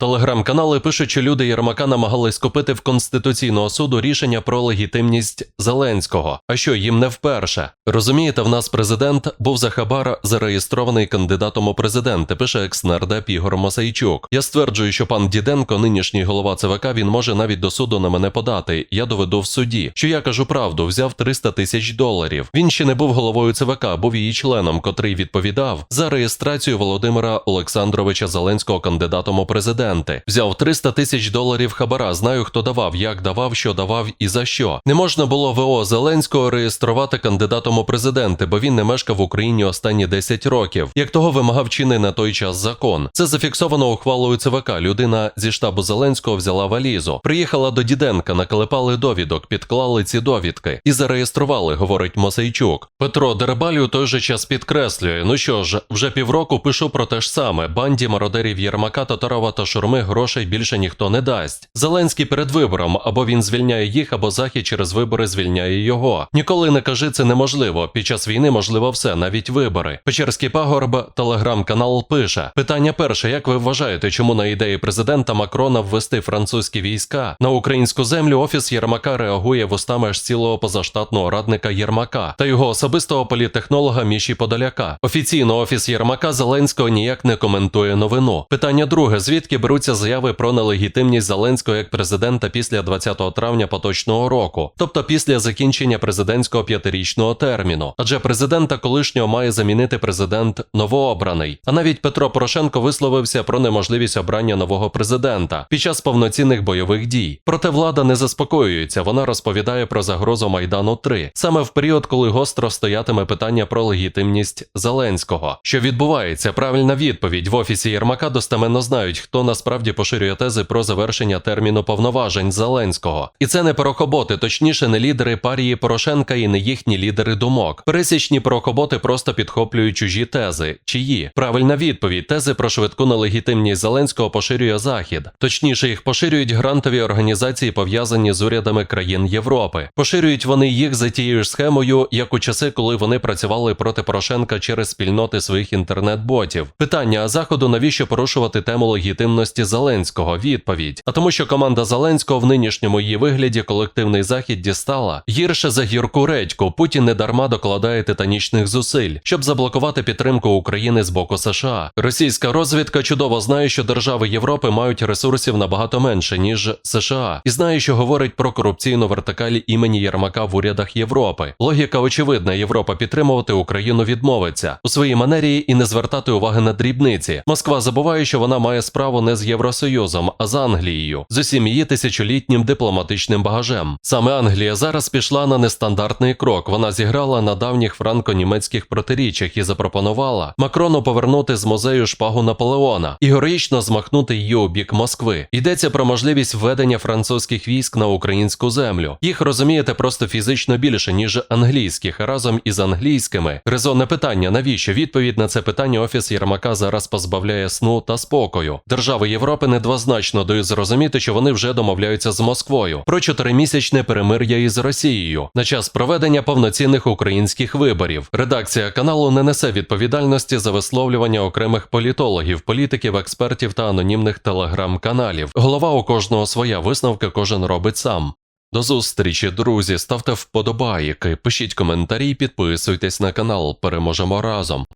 Телеграм-канали пишуть, що люди Єрмака намагались купити в Конституційного суду рішення про легітимність Зеленського. А що їм не вперше? Розумієте, в нас президент був за хабара зареєстрований кандидатом у президенти, пише екс-нардеп Ігор Мосейчук. Я стверджую, що пан Діденко, нинішній голова ЦВК, він може навіть до суду на мене подати. Я доведу в суді, що я кажу правду, взяв 300 тисяч доларів. Він ще не був головою ЦВК, був її членом, котрий відповідав за реєстрацію Володимира Олександровича Зеленського кандидатом у президенти. Взяв 300 тисяч доларів хабара. Знаю, хто давав, як давав, що давав і за що. Не можна було ВО Зеленського реєструвати кандидатом у президенти, бо він не мешкав в Україні останні 10 років. Як того вимагав чинний на той час закон. Це зафіксовано ухвалою ЦВК. Людина зі штабу Зеленського взяла валізу, приїхала до Діденка, накалепали довідок, підклали ці довідки і зареєстрували, говорить Мосейчук. Петро Дербаль у той же час підкреслює: ну що ж, вже півроку пишу про те ж саме: банді мародерів Єрмака, Татарова та Шурми грошей більше ніхто не дасть. Зеленський перед вибором або він звільняє їх, або захід через вибори звільняє його. Ніколи не кажи це неможливо. Під час війни можливо все, навіть вибори. Печерський пагорб, телеграм-канал пише: питання перше: як ви вважаєте, чому на ідеї президента Макрона ввести французькі війська на українську землю офіс Єрмака реагує вустами аж цілого позаштатного радника Єрмака та його особистого політехнолога Міші Подоляка? Офіційно офіс Єрмака Зеленського ніяк не коментує новину. Питання друге: звідки беруться заяви про нелегітимність Зеленського як президента після 20 травня поточного року, тобто після закінчення президентського п'ятирічного терміну. Адже президента колишнього має замінити президент новообраний. А навіть Петро Порошенко висловився про неможливість обрання нового президента під час повноцінних бойових дій. Проте влада не заспокоюється. Вона розповідає про загрозу Майдану 3 саме в період, коли гостро стоятиме питання про легітимність Зеленського. Що відбувається? Правильна відповідь в офісі Єрмака достеменно знають, хто насправді поширює тези про завершення терміну повноважень Зеленського. І це не порохоботи, точніше, не лідери парії Порошенка і не їхні лідери думок. Пересічні порохоботи просто підхоплюють чужі тези. Чиї? Правильна відповідь. Тези про швидку нелегітимність Зеленського поширює Захід. Точніше, їх поширюють грантові організації, пов'язані з урядами країн Європи. Поширюють вони їх за тією ж схемою, як у часи, коли вони працювали проти Порошенка через спільноти своїх інтернет-ботів. Питання а заходу навіщо порушувати тему легітимності Зеленського? Відповідь. А тому, що команда Зеленського в нинішньому її вигляді колективний захід дістала гірше за гірку редьку. Путін не дарма докладає титанічних зусиль, щоб заблокувати підтримку України з боку США. Російська розвідка чудово знає, що держави Європи мають ресурсів набагато менше ніж США, і знає, що говорить про корупційну вертикаль імені Єрмака в урядах Європи. Логіка очевидна: Європа підтримувати Україну відмовиться у своїй манері і не звертати уваги на дрібниці. Москва забуває, що вона має справу не з Євросоюзом, а з Англією, з усім її тисячолітнім дипломатичним багажем. Саме Англія зараз пішла на нестандартний крок. Вона зіграла на давніх франко-німецьких протиріччях і запропонувала Макрону повернути з музею шпагу Наполеона і героїчно змахнути її у бік Москви. Йдеться про можливість введення французьких військ на українську землю. Їх розумієте просто фізично більше ніж англійських. Разом із англійськими резонне питання: навіщо відповідь на це питання офіс Єрмака зараз позбавляє сну та спокою. Держави Європи недвозначно дають зрозуміти, що вони вже домовляються з Москвою про чотиримісячне перемир'я із Росією на час проведення повноцінних українських виборів. Редакція каналу не несе відповідальності за висловлювання окремих політологів, політиків, експертів та анонімних телеграм-каналів. Голова у кожного своя висновки кожен робить сам. До зустрічі, друзі. Ставте вподобайки, пишіть коментарі, підписуйтесь на канал. Переможемо разом.